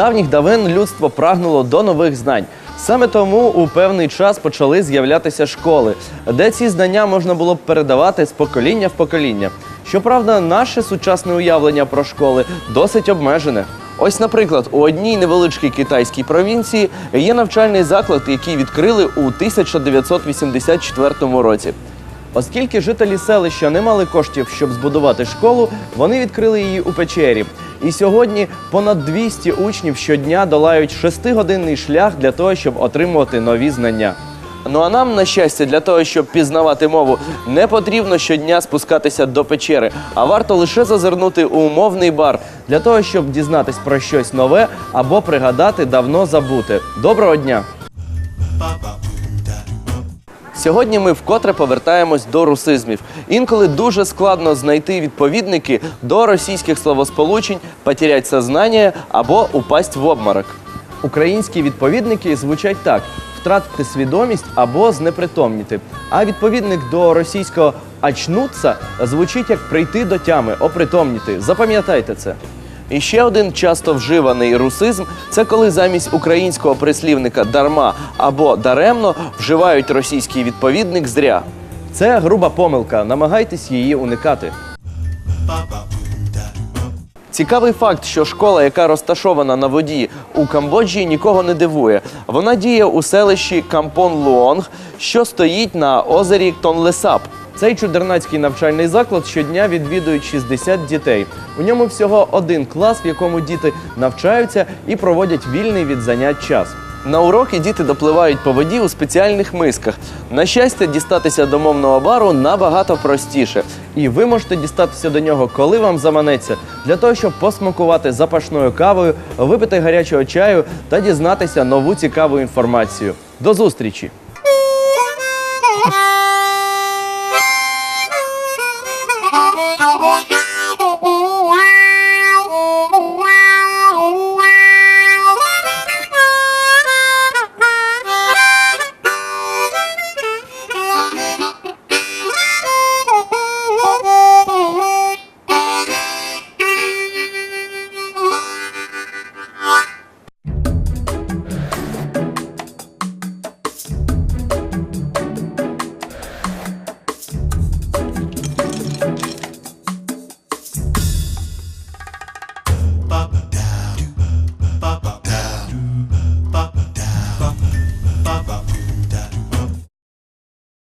давніх давен людство прагнуло до нових знань. Саме тому у певний час почали з'являтися школи, де ці знання можна було б передавати з покоління в покоління. Щоправда, наше сучасне уявлення про школи досить обмежене. Ось, наприклад, у одній невеличкій китайській провінції є навчальний заклад, який відкрили у 1984 році. Оскільки жителі селища не мали коштів, щоб збудувати школу, вони відкрили її у печері. І сьогодні понад 200 учнів щодня долають 6-годинний шлях для того, щоб отримувати нові знання. Ну а нам, на щастя, для того, щоб пізнавати мову, не потрібно щодня спускатися до печери, а варто лише зазирнути у мовний бар для того, щоб дізнатись про щось нове або пригадати давно забуте. Доброго дня! Сьогодні ми вкотре повертаємось до русизмів. Інколи дуже складно знайти відповідники до російських словосполучень «потерять сознання» або упасть в обморок. Українські відповідники звучать так: втратити свідомість або знепритомніти. А відповідник до російського «очнуться» звучить як прийти до тями, опритомніти. Запам'ятайте це. І ще один часто вживаний русизм це коли замість українського прислівника дарма або даремно вживають російський відповідник зря. Це груба помилка. Намагайтесь її уникати. Цікавий факт, що школа, яка розташована на воді у Камбоджі, нікого не дивує. Вона діє у селищі Кампон Луонг, що стоїть на озері Тонлесап. Цей чудернацький навчальний заклад щодня відвідують 60 дітей. У ньому всього один клас, в якому діти навчаються і проводять вільний від занять час. На уроки діти допливають по воді у спеціальних мисках. На щастя, дістатися до мовного бару набагато простіше. І ви можете дістатися до нього, коли вам заманеться, для того, щоб посмакувати запашною кавою, випити гарячого чаю та дізнатися нову цікаву інформацію. До зустрічі!